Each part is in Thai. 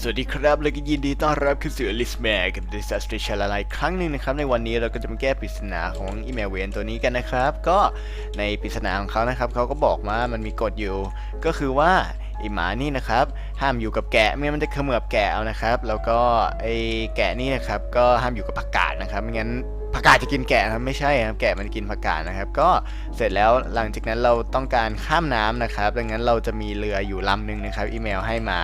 สวัสดีครับและก็ยินดีต้อนรับเข้าสู่ลิสแมกับ Disaster c h a n n e l อีกครั้งหนึ่งนะครับ ในวันนี้เราก็จะมาแก้ปริศนาของอีเมลเวนตัวนี้กันนะครับ ก็ในปริศนาของเขานะครับเขาก็บอกว่ามันมีกฎอยู่ ก็คือว่าไอหมานี่นะครับ ห้ามอยู่กับแกะไม่งั้นมันจะเขมือบแกะเอานะครับ แล้วก็ไอแกะนี่นะครับ ก็ห้ามอยู่กับผักกาดนะครับไม่งั้น ผักกาดจะกินแกะนะครับไม่ใช่ครับแกะมันกินผักกาดนะครับ ก็เสร็จแล้วหลังจากนั้นเราต้องการข้ามน้ำนะครับ ดังนั้นเราจะมีเรืออยู่ลำหนึ่งนะครับ อีเมลให้มา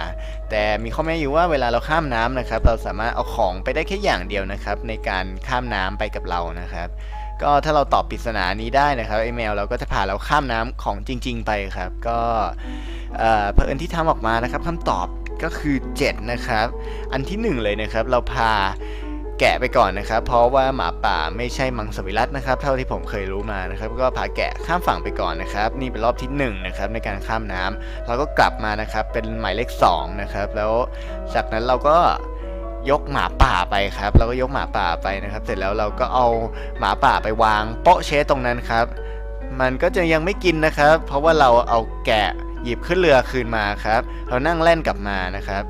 แต่มีข้อแม้อยู่ว่าเวลาเราข้ามน้ำนะครับ เราสามารถเอาของไปได้แค่อย่างเดียวนะครับ ในการข้ามน้ำไปกับเรานะครับ ก็ถ้าเราตอบปริศนานี้ได้นะครับอีเมลเราก็จะพาเราข้ามน้ำของจริง ๆ ไปครับ ก็เอ่อเผอิญที่ทำออกมานะครับคำตอบก็คือ 7 นะครับ อันที่หนึ่งเลยนะครับ เราพา แกะไปก่อนนะครับ เพราะว่าหมาป่าไม่ใช่มังสวิรัตนะครับ เท่าที่ผมเคยรู้มานะครับ ก็พาแกะข้ามฝั่งไปก่อนนะครับ นี่เป็นรอบที่หนึ่งนะครับในการข้ามน้ำเราก็กลับมานะครับ เป็นหมายเลขสองนะครับ แล้วจากนั้นเราก็ยกหมาป่าไปครับเราก็ยกหมาป่าไปนะครับ เสร็จแล้วเราก็เอาหมาป่าไปวางโป๊ะเชสตรงนั้นครับ มันก็จะยังไม่กินนะครับ เพราะว่าเราเอาแกะหยิบขึ้นเรือคืนมาครับ เรานั่งเล่นกลับมานะครับ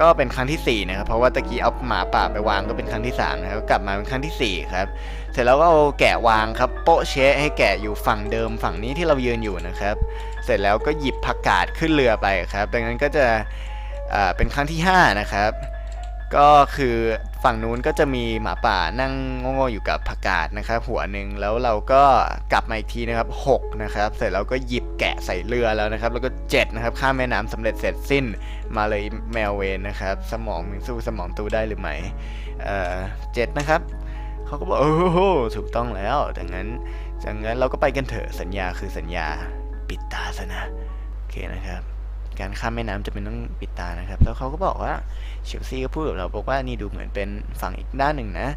ก็เป็นครั้งที่ 4 นะครับ เพราะว่าตะกี้เอาหมาป่าไปวางก็เป็นครั้งที่3นะครับกลับมาเป็นครั้งทีสี่ 4 ครับ เสร็จแล้วก็เอาแกะวางครับ โป๊ะเชะให้แกะอยู่ฝั่งเดิมฝั่งนี้ที่เรายืนอยู่นะครับ เสร็จแล้วก็หยิบผักกาดขึ้นเรือไปครับ ดังนั้นก็จะอ่าเป็นครั้งที่ 5 นะครับ ก็คือ ฝั่งนู้นก็จะมีหมาป่านั่งโง่ๆอยู่กับผักกาดนะครับ หัวหนึ่งแล้วเราก็กลับมาอีกทีนะครับ6นะครับเสร็จแล้วก็หยิบแกะใส่เรือแล้วนะครับ แล้วก็7นะครับข้ามแม่น้ำสำเร็จเสร็จสิ้นมาเลยแมวเวนนะครับ สมองมึงสู้สมองตูได้หรือไม่เอ่อเจ็ดนะครับเขาก็บอกโอ้โหถูกต้องแล้วดังนั้นดังนั้นเราก็ไปกันเถอะสัญญาคือสัญญาปิดตาซะนะโอเคนะครับ การข้ามแม่น้ำจะเป็นต้องปิดตานะครับ แล้วเขาก็บอกว่าเชลซีก็พูดกับเราบอกว่านี่ดูเหมือนเป็นฝั่งอีกด้านหนึ่งนะ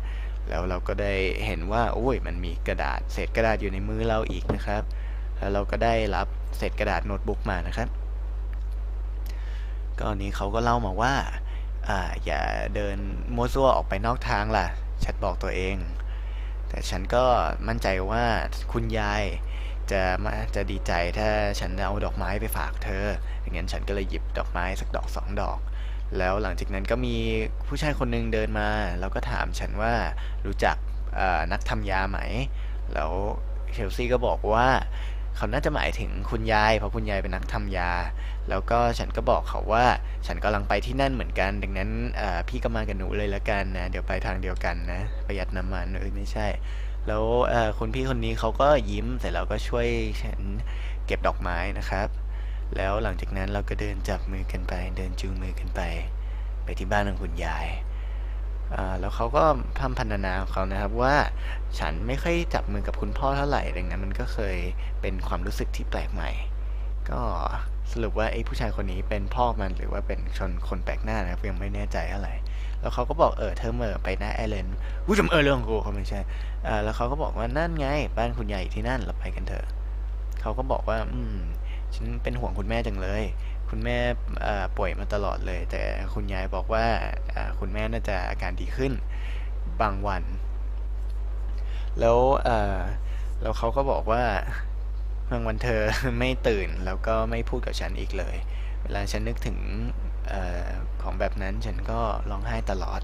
แล้วเราก็ได้เห็นว่าโอ้ยมันมีกระดาษเศษกระดาษอยู่ในมือเราอีกนะครับ แล้วเราก็ได้รับเศษกระดาษโน้ตบุ๊กมานะครับ ก็อันนี้เขาก็เล่ามาว่าอ่าอย่าเดินมัวซัวออกไปนอกทางล่ะ ฉันบอกตัวเอง แต่ฉันก็มั่นใจว่าคุณยาย จะมาจะดีใจถ้าฉันเอาดอกไม้ไปฝากเธอ อย่างนั้นฉันก็เลยหยิบดอกไม้สักดอกสองดอก แล้วหลังจากนั้นก็มีผู้ชายคนหนึงเดินมา แล้วก็ถามฉันว่ารู้จักนักทำยาไหม แล้วเชลซีก็บอกว่าเขาน่าจะหมายถึงคุณยาย เพราะคุณยายเป็นนักทำยา แล้วก็ฉันก็บอกเขาว่า ฉันกำลังไปที่นั่นเหมือนกัน ดังนั้นพี่ก็มากับหนูเลยละกันนะ เดี๋ยวไปทางเดียวกันนะ ประหยัดน้ำมันเออไม่ใช่ แล้วคุณพี่คนนี้เขาก็ยิ้มเสร็จแล้วก็ช่วยฉันเก็บดอกไม้นะครับ แล้วหลังจากนั้นเราก็เดินจับมือกันไป เดินจูงมือกันไป ไปที่บ้านของคุณยายแล้วเขาก็พร่ำพรรณนาของเขานะครับว่าฉันไม่ค่อยจับมือกับคุณพ่อเท่าไหร่ดังนั้นมันก็เคยเป็นความรู้สึกที่แปลกใหม่ ก็สรุปว่าไอ้ผู้ชายคนนี้เป็นพ่อมันหรือว่าเป็นชนคนแปลกหน้านะครับยังไม่แน่ใจเท่าไหร่ แล้วเขาก็บอกเออเธอเหม่อไปนะแอลเลนผู้ชมเออเรื่องกูเขาไม่ใช่อ่าแล้วเขาก็บอกว่านั่นไง บ้านคุณยายที่นั่นเราไปกันเถอะเขาก็บอกว่า อืมฉันเป็นห่วงคุณแม่จังเลย คุณแม่อ่อป่วยมาตลอดเลย แต่คุณยายบอกว่าอ่าคุณแม่น่าจะอาการดีขึ้นบางวัน แล้วอ่อแล้วเขาก็บอกว่าบางวันเธอไม่ตื่นแล้วก็ไม่พูดกับฉันอีกเลย เวลาฉันนึกถึง ออของแบบนั้นฉันก็ร้องไห้ตลอด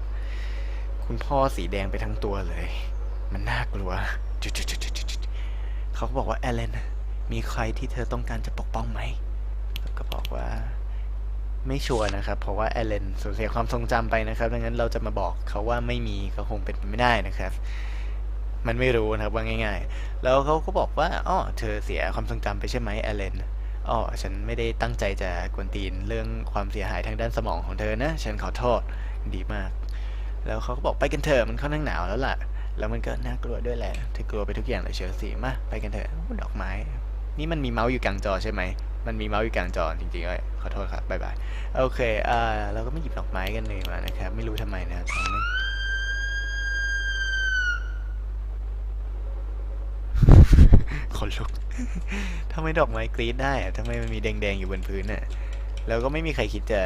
คุณพ่อสีแดงไปทั้งตัวเลย มันน่ากลัวจุดๆเขาบอกว่า แอลเลน มีใครที่เธอต้องการจะปกป้องไหม แล้วก็บอกว่าไม่ชัวร์นะครับ เพราะว่าแอลเลนสูญเสียความทรงจำไปนะครับดังนั้นเราจะมาบอกเขาว่าไม่มีก็คงเป็นไปไม่ได้นะครับ มันไม่รู้นะครับว่าง่าย ๆ แล้วเขาก็บอกว่าอ๋อเธอเสียความทรงจำไปใช่ไหมแอลเลน อ๋อฉันไม่ได้ตั้งใจจะกวนตีนเรื่องความเสียหายทางด้านสมองของเธอนะ ฉันขอโทษ ดีมาก แล้วเขาก็บอกไปกันเถอะมันค่อนข้างหนาวแล้วล่ะ แล้วมันก็น่ากลัวด้วยแหละเธอกลัวไปทุกอย่างเลยเชลซีมาไปกันเถอะดอกไม้ นี่มันมีเมาส์อยู่กลางจอใช่ไหม มันมีเมาส์อยู่กลางจอจริงๆเลยขอโทษครับบ๊ายบาย โอเค อ่า เราก็ไม่หยิบดอกไม้กันเลยมานะครับ ไม่รู้ทำไมนะครับ ตอนนี้ขนลุกทำไมดอกไม้กรีดได้อะทำไมมันมีแดงๆอยู่บนพื้นน่ะแล้วก็ไม่มีใครคิดจะ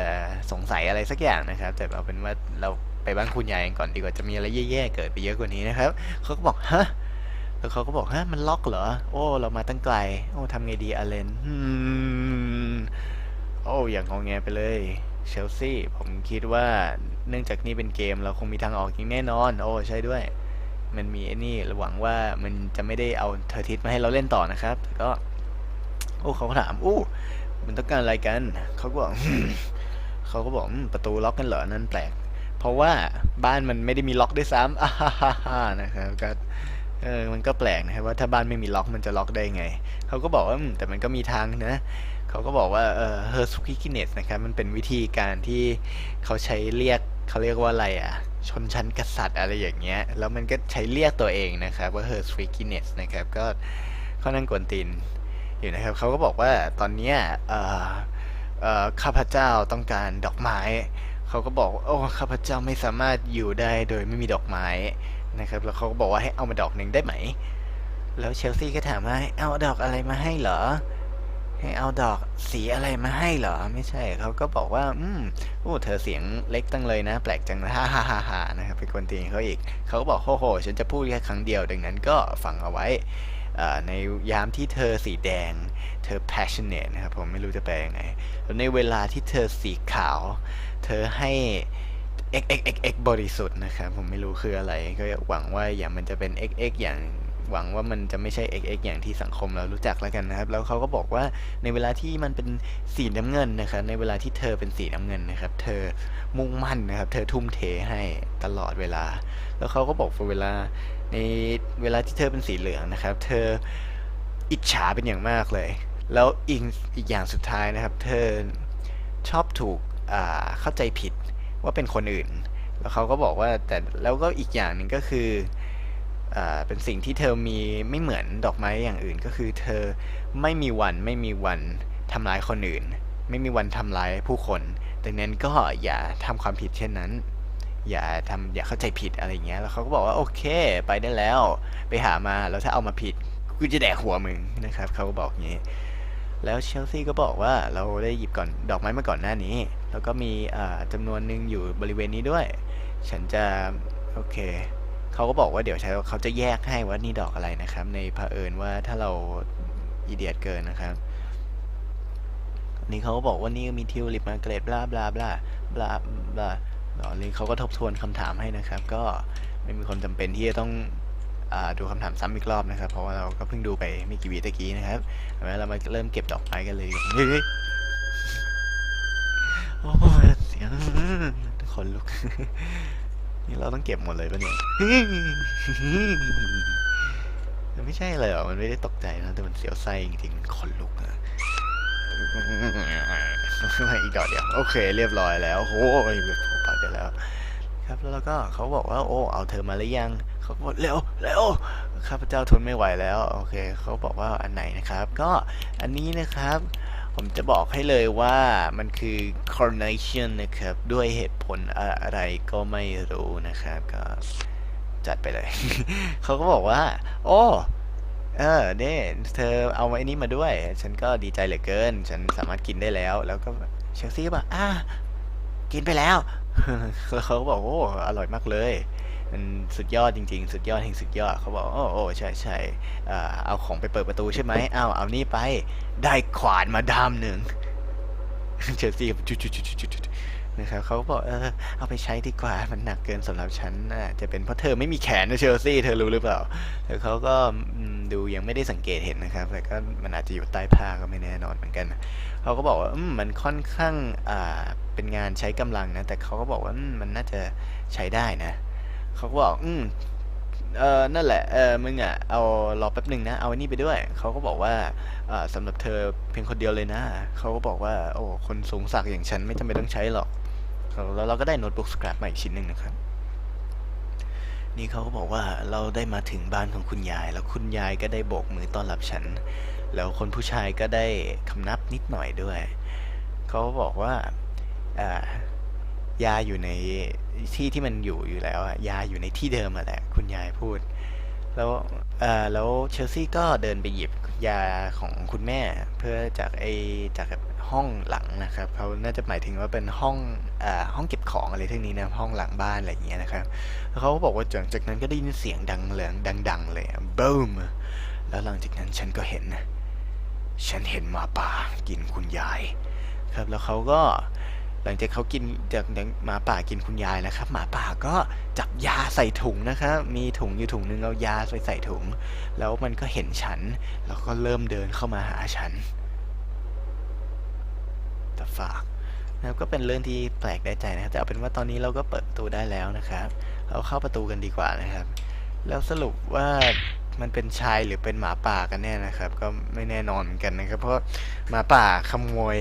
สงสัยอะไรสักอย่างนะครับ แต่เอาเป็นว่าเราไปบ้านคุณยายกันก่อนดีกว่าจะมีอะไรแย่ๆเกิดไปเยอะกว่านี้นะครับเขาก็บอกฮะแล้วเขาก็บอกฮะมันล็อกเหรอ โอ้เรามาตั้งไกล โอ้ทำไงดีอาเลนอืมโอ้อย่างงองแงไปเลยเชลซีผมคิดว่าเนื่องจากนี่เป็นเกมเราคงมีทางออกอย่างแน่นอน โอ้ใช่ด้วย มันมีไอ้นี่หวังว่ามันจะไม่ได้เอาเทอร์ทิสมาให้เราเล่นต่อนะครับแต่ก็ โอ้เขาก็ถามอู้มันต้องการอะไรกันเขาก็บอกเขาก็บอกประตูล็อกกันเหรอนั่นแปลก เพราะว่าบ้านมันไม่ได้มีล็อกด้วยซ้ำอ่าฮ่าฮ่านะครับก็เออมันก็แปลกนะครับว่าถ้าบ้านไม่มีล็อกมันจะล็อกได้ไง เขาก็บอกว่าแต่มันก็มีทางนะเขาก็บอกว่าเออ her s u k i k i n e s นะครับมันเป็นวิธีการที่เขาใช้เรียกเขาเรียกว่าอะไรอะ ชนชั้นกษัตริย์อะไรอย่างเงี้ย แล้วมันก็ใช้เรียกตัวเองนะครับ ว่า her s u k i n e s นะครับ ก็ค่อนข้างกวนตีนอยู่นะครับ เขาก็บอกว่าตอนเนี้ยข้าพเจ้าต้องการดอกไม้ เขาก็บอกโอ้ข้าพเจ้าไม่สามารถอยู่ได้โดยไม่มีดอกไม้นะครับ แล้วเขาก็บอกว่าให้เอามาดอกหนึ่งได้ไหม แล้วเชลซีก็ถามว่าให้เอาดอกอะไรมาให้เหรอ ให้เอาดอกสีอะไรมาให้เหรอ ไม่ใช่เขาก็บอกว่า อืมโอ้เธอเสียงเล็กตั้งเลยนะ แปลกจังนะฮ่าฮ่าฮ่าฮ่านะครับเป็นคนตีเขาอีก เขาก็บอกโหโห ฉันจะพูดแค่ครั้งเดียวดังนั้นก็ฟังเอาไว้อ่าในยามที่เธอสีแดง เธอ passionate นะครับ ผมไม่รู้จะแปลยังไงแล้วในเวลาที่เธอสีขาว เธอให้ x x x x บริสุทธิ์นะครับ ผมไม่รู้คืออะไร ก็หวังว่าอย่างมันจะเป็น x x อย่าง หวังว่ามันจะไม่ใช่ x x อย่างที่สังคมเรารู้จักแล้วกันนะครับ แล้วเขาก็บอกว่าในเวลาที่มันเป็นสีน้ำเงินนะครับในเวลาที่เธอเป็นสีน้ำเงินนะครับ เธอมุ่งมั่นนะครับ เธอทุ่มเทให้ตลอดเวลา แล้วเขาก็บอกว่าเวลาในเวลาที่เธอเป็นสีเหลืองนะครับ เธออิจฉาเป็นอย่างมากเลย แล้วอีกอีกอย่างสุดท้ายนะครับ เธอชอบถูกอ่าเข้าใจผิดว่าเป็นคนอื่น แล้วเขาก็บอกว่าแต่แล้วก็อีกอย่างหนึ่งก็คือ เป็นสิ่งที่เธอมีไม่เหมือนดอกไม้อย่างอื่น ก็คือเธอไม่มีวันไม่มีวันทำร้ายคนอื่น ไม่มีวันทำร้ายผู้คนดังนั้นก็อย่าทำความผิดเช่นนั้น อย่าทำอย่าเข้าใจผิดอะไรเงี้ยแล้วเขาก็บอกว่าโอเค ไปได้แล้ว ไปหามาแล้วถ้าเอามาผิดกูจะแดกหัวมึงนะครับเขาก็บอกอย่างนี้ แล้วเชลซีก็บอกว่าเราได้หยิบก่อนดอกไม้มาก่อนหน้านี้ แล้วก็มีจำนวนหนึ่งอยู่บริเวณนี้ด้วย ฉันจะโอเค เขาก็บอกว่าเดี๋ยวเขาจะแยกให้ว่านี่ดอกอะไรนะครับ ในเผอิญว่าถ้าเราอีเดียดเกินนะครับนี่เขาก็บอกว่านี่มีทิวลิปมาเกรดบลาบลาบลาบลาบลาอ๋อนี่เขาก็ทบทวนคำถามให้นะครับ ก็ไม่มีความจำเป็นที่จะต้องอดูคำถามซ้ำอีกรอบนะครับ เพราะว่าเราก็เพิ่งดูไปไม่กี่วิตะกี้นะครับเอาละเรามาเริ่มเก็บดอกไม้กันเลยเฮ้ยโอ้ยเสียงคนลุก นี่เราต้องเก็บหมดเลยปะเนี่ยมันไม่ใช่เลยเหรอมันไม่ได้ตกใจนะ แต่มันเสียวไส้จริงๆคนลุกอะอีกดอกเดียว โอเค เรียบร้อยแล้วโอ้ยแบบปากได้แล้ว ครับแล้วก็เขาบอกว่า โอ้ เอาเธอมาหรือยัง เขาบอกเร็วเร็วข้าพเจ้าทนไม่ไหวแล้ว โอเค เขาบอกว่าอันไหนนะครับ ก็อันนี้นะครับ ผมจะบอกให้เลยว่ามันคือ coronation นะครับ ด้วยเหตุผลอะไรก็ไม่รู้นะครับ ก็จัดไปเลย เขาก็บอกว่า โอ้ เออเนี่ยเธอเอาไอ้นี้มาด้วย ฉันก็ดีใจเหลือเกิน ฉันสามารถกินได้แล้ว แล้วก็เชลซีก็บอกอะกินไปแล้ว แล้วเขาบอกโอ้ อร่อยมากเลย มันสุดยอดจริง ๆ สุดยอดแห่งสุดยอดเขาบอกโอ้โอ้ใช่ใช่เอาของไปเปิดประตูใช่ไหมเอาเอานี่ไปได้ขวานมาด้ามหนึ่งเชลซีก็จุดจุดจุดจุดจุดนะครับเขาบอกเออเอาไปใช้ดีกว่ามันหนักเกินสำหรับฉันน่ะจะเป็นเพราะเธอไม่มีแขนนะเชลซีเธอรู้หรือเปล่าแล้วเขาก็ดูยังไม่ได้สังเกตเห็นนะครับแต่ก็มันอาจจะอยู่ใต้ผ้าก็ไม่แน่นอนเหมือนกันเขาก็บอกว่ามมันค่อนข้างอ่าเป็นงานใช้กำลังนะแต่เขาก็บอกว่ามมันน่าจะใช้ได้นะ เขาก็บอก อืมเออนั่นแหละ เออมึงอะ เอารอแป๊บหนึ่งนะ เอาอันนี้ไปด้วย เขาก็บอกว่าอ่าสำหรับเธอเพียงคนเดียวเลยนะ เขาก็บอกว่า โอ้ คนสูงสักอย่างฉันไม่จำเป็นต้องใช้หรอก แล้วเราก็ได้โน้ตบุ๊กสครับมาอีกชิ้นหนึ่งนะครับ นี่เขาก็บอกว่าเราได้มาถึงบ้านของคุณยาย แล้วคุณยายก็ได้โบกมือต้อนรับฉัน แล้วคนผู้ชายก็ได้คำนับนิดหน่อยด้วย เขาบอกว่าอ่า ยาอยู่ในที่ที่มันอยู่อยู่แล้วอะยาอยู่ในที่เดิมอะแหละ คุณยายพูด แล้วเอ่อแล้วเชลซี่ก็เดินไปหยิบยาของคุณแม่ เพื่อจากไอจากห้องหลังนะครับเขาน่าจะหมายถึงว่าเป็นห้องอ่าห้องเก็บของอะไรทั้งนี้นะห้องหลังบ้านอะไรอย่างเงี้ยนะครับแล้วเขาก็บอกว่าหลังจากนั้นก็ได้ยินเสียงดังเหลืองดัง ๆ เลยบูมแล้วหลังจากนั้นฉันก็เห็นฉันเห็นหมาป่ากินคุณยาย ครับแล้วเขาก็ หลังจากเขากินจากหมาป่ากินคุณยายนะครับ หมาป่าก็จับยาใส่ถุงนะครับ มีถุงอยู่ถุงนึงเอายาไปใส่ถุง แล้วมันก็เห็นฉัน แล้วก็เริ่มเดินเข้ามาหาฉันแต่ฝากนะครับก็เป็นเรื่องที่แปลกได้ใจนะครับแต่เอาเป็นว่าตอนนี้เราก็เปิดประตูได้แล้วนะครับ เราเข้าประตูกันดีกว่านะครับ แล้วสรุปว่ามันเป็นชายหรือเป็นหมาป่ากันแน่นะครับ ก็ไม่แน่นอนเหมือนกันนะครับ เพราะหมาป่าขโมย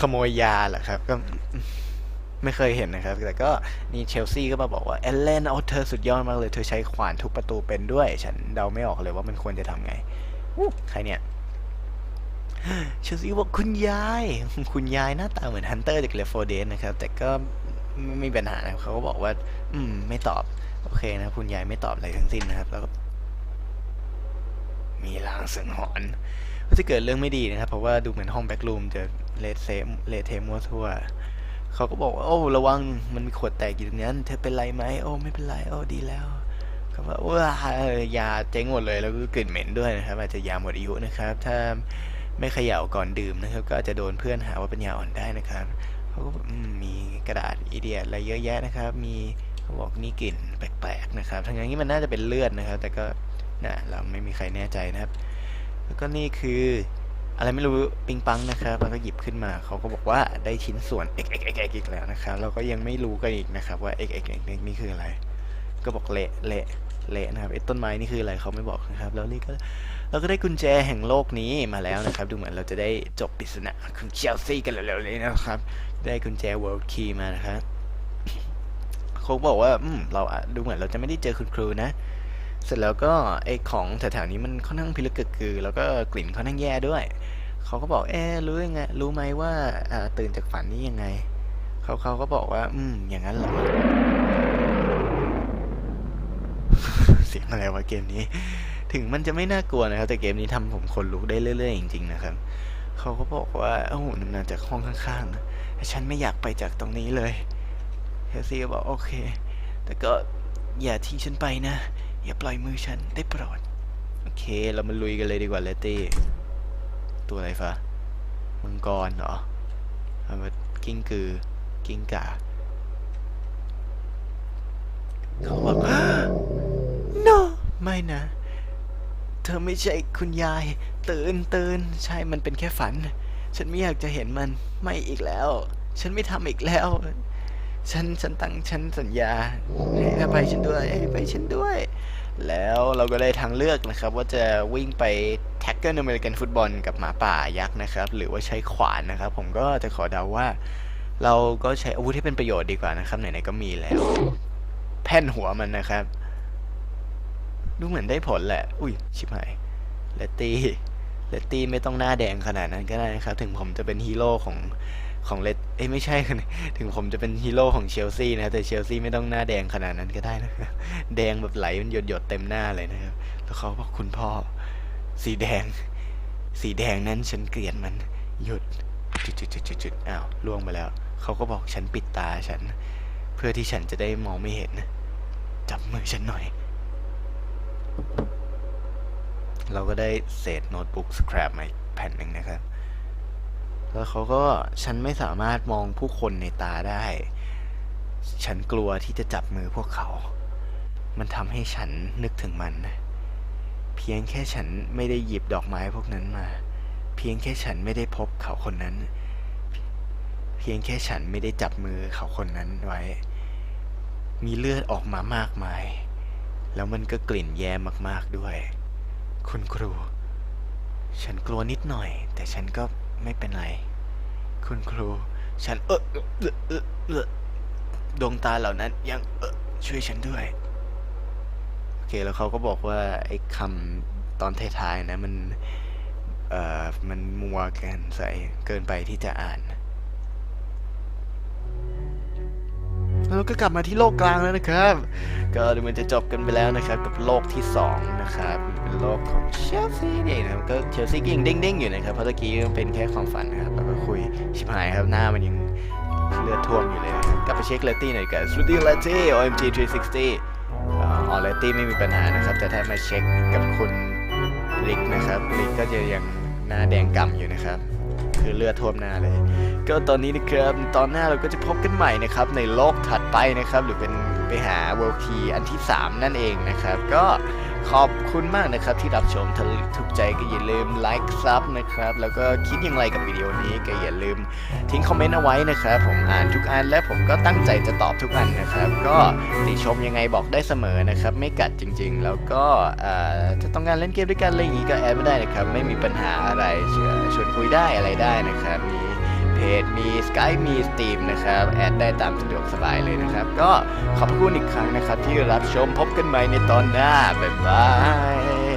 ขโมยยาเหรอครับ ก็ไม่เคยเห็นนะครับ แต่ก็นี่เชลซีก็มาบอกว่า เอลเลนเอาเธอสุดยอดมากเลย เธอใช้ขวานทุบประตูเป็นด้วย ฉันเดาไม่ออกเลยว่ามันควรจะทำไงใครเนี่ยเชลซีบอกคุณยาย คุณยายหน้าตาเหมือนฮันเตอร์จากเลฟโฟเดนนะครับ แต่ก็ไม่มีปัญหานะครับเขาก็บอกว่า อืม ไม่ตอบ โอเคนะ คุณยายไม่ตอบอะไรทั้งสิ้นนะครับ แล้วก็มีลางสังหรณ์ ว่าจะเกิดเรื่องไม่ดีนะครับ เพราะว่าดูเหมือนห้องแบ็กรูมจะเลทเซมเลทเทมัวทั่ว เขาก็บอกว่าโอ้ระวังมันมีขวดแตกอยู่ตรงนั้น เธอเป็นไรไหมโอ้ไม่เป็นไรโอ้ดีแล้วเขาบอกว้ายาเจ๊งหมดเลยแล้วก็กลิ่นเหม็นด้วยนะครับ อาจจะยาหมดอายุนะครับ ถ้าไม่เขย่าก่อนดื่มนะครับ ก็อาจจะโดนเพื่อนหาว่าเป็นยาอ่อนได้นะครับเขาก็บอกมมีกระดาษอีเดียอะไรเยอะแยะนะครับ มีเขาบอกนี่กลิ่นแปลกๆนะครับทั้งนี้มันน่าจะเป็นเลือดนะครับ แต่ก็นะเราไม่มีใครแน่ใจนะครับ แล้วก็นี่คืออะไรไม่รู้ปิงปังนะครับแล้วก็หยิบขึ้นมา เขาก็บอกว่าได้ชิ้นส่วน x x x x อีกแล้วนะครับ เราก็ยังไม่รู้กันอีกนะครับว่า x x x x นี่คืออะไร ก็บอกเละเละเละนะครับไอ้ต้นไม้นี่คืออะไรเขาไม่บอกนะครับ แล้วนี่ก็เราก็ได้กุญแจแห่งโลกนี้มาแล้วนะครับ ดูเหมือนเราจะได้จบปริศนาของเชลซีกันเร็วๆนี้นะครับ ได้กุญแจ world key มานะครับเขาบอกว่า อืม เราดูเหมือนเราจะไม่ได้เจอคุณครูนะ เสร็จแล้วก็ไอของแถวๆนี้มันค่อนข้างพิลึกกึกกือ แล้วก็กลิ่นค่อนข้างแย่ด้วย เขาก็บอกเอ๊รู้ยังไงรู้ไหมว่าตื่นจากฝันนี่ยังไง เขาเขาก็บอกว่า อืม อย่างนั้นเหรอเสียงอะไรวะเกมนี้ ถึงมันจะไม่น่ากลัวนะครับ แต่เกมนี้ทำผมขนลุกได้เรื่อยๆจริงๆนะครับ เขาก็บอกว่าโอ้โหนำมาจากห้องข้างๆฉันไม่อยากไปจากตรงนี้เลยเฮลซี่ก็บอกโอเค แต่ก็อย่าทิ้งฉันไปนะ อย่าปล่อยมือฉันได้โปรด โอเค เรามาลุยกันเลยดีกว่าเลตตี้ ตัวอะไรฟะมังกรเหรอเอามากิ้งกือ กิ้งก่าเขาบอก no ไม่นะ เธอไม่ใช่คุณยาย ตื่นตื่นใช่มันเป็นแค่ฝัน ฉันไม่อยากจะเห็นมันไม่อีกแล้ว ฉันไม่ทำอีกแล้ว ฉันฉันตั้งฉันสัญญาให้อภัยฉันด้วยให้อภัยฉันด้วย แล้วเราก็ได้ทางเลือกนะครับ ว่าจะวิ่งไปแท็กเกิลอเมริกันฟุตบอลกับหมาป่ายักษ์นะครับ หรือว่าใช้ขวานนะครับ ผมก็จะขอเดาว่า เราก็ใช้อาวุธที่เป็นประโยชน์ดีกว่านะครับไหนๆก็มีแล้ว แผ่นหัวมันนะครับ ดูเหมือนได้ผลแหละ อุ้ยชิบหายเลตตี้เลตตี้ไม่ต้องหน้าแดงขนาดนั้นก็ได้นะครับ ถึงผมจะเป็นฮีโร่ของ ของเลตเอ้ยไม่ใช่ ถึงผมจะเป็นฮีโร่ของเชลซีนะแต่เชลซีไม่ต้องหน้าแดงขนาดนั้นก็ได้นะครับแดงแบบไหลมันหยดหยดๆเต็มหน้าเลยนะครับ แล้วเขาบอกคุณพ่อ สีแดง สีแดงนั้นฉันเกลียดมันหยุดจุดจุดจุดจุดจุดอ้าวล่วงไปแล้ว เขาก็บอกฉันปิดตาฉัน เพื่อที่ฉันจะได้มองไม่เห็นจับมือฉันหน่อย เราก็ได้เศษโน้ตบุ๊กสครับมาอีกแผ่นหนึ่งนะครับ แล้วเขาก็ฉันไม่สามารถมองผู้คนในตาได้ ฉันกลัวที่จะจับมือพวกเขา มันทำให้ฉันนึกถึงมัน เพียงแค่ฉันไม่ได้หยิบดอกไม้พวกนั้นมา เพียงแค่ฉันไม่ได้พบเขาคนนั้น เพียงแค่ฉันไม่ได้จับมือเขาคนนั้นไว้ มีเลือดออกมามากมาย แล้วมันก็กลิ่นแย่มากๆด้วย คุณครู ฉันกลัวนิดหน่อย แต่ฉันก็ ไม่เป็นไร คุณครู ฉันเออเออเออดวงตาเหล่านั้นยังเออช่วยฉันด้วย โอเค แล้วเขาก็บอกว่า ไอ้คำตอนท้ายๆนะ มัน เอ่อ มันมัวแกันใส่เกินไปที่จะอ่าน แล้วก็กลับมาที่โลกกลางแล้วนะครับ ก็ดูเหมันจะจบกันไปแล้วนะครับ กับโลกที่ 2 นะครับ เป็นโลกของเชลซีเนี่ยนะครับก็เชลซีก็ยังเด้งๆอยู่นะครับเพราะตะกี้มันเป็นแค่ความฝันนะครับแล้วก็คุยชิบหายครับหน้ามันยังเลือดท่วมอยู่เลยนะครับกลับไปเช็คเลตตี้หน่อยกันส l ูตี้เลตตี้ OMG 360อออเลตตี้ไม่มีปัญหานะครับแต่ถ้ามาเช็คกับคุณลิกนะครับลิกก็จะยังหน้าแดงกำอยู่นะครับคือเลือดท่วมหน้าเลย ก็ตอนนี้นะครับตอนหน้าเราก็จะพบกันใหม่นะครับในโลกถัด ไปนะครับ หรือเป็นไปหาเวลคีอันที่ 3 นั่นเองนะครับ ก็ขอบคุณมากนะครับที่รับชมถ้าถูกใจก็อย่าลืมไลค์ซับนะครับ แล้วก็คิดอย่างไรกับวิดีโอนี้ก็อย่าลืมทิ้งคอมเมนต์เอาไว้นะครับ ผมอ่านทุกอันและผมก็ตั้งใจจะตอบทุกอันนะครับ ก็ติชมยังไงบอกได้เสมอนะครับ ไม่กัดจริง ๆ แล้วก็เอ่อจะต้องการเล่นเกมด้วยกันอะไรอย่างนี้ก็แอดไม่ได้นะครับ ไม่มีปัญหาอะไรเชิญชวนคุยได้อะไรได้นะครับมี เพจ มี Skype มี Steam นะครับ แอดได้ตามสะดวกสบายเลยนะครับ ก็ขอบคุณอีกครั้งนะครับที่รับชมพบกันใหม่ในตอนหน้า บ๊ายบาย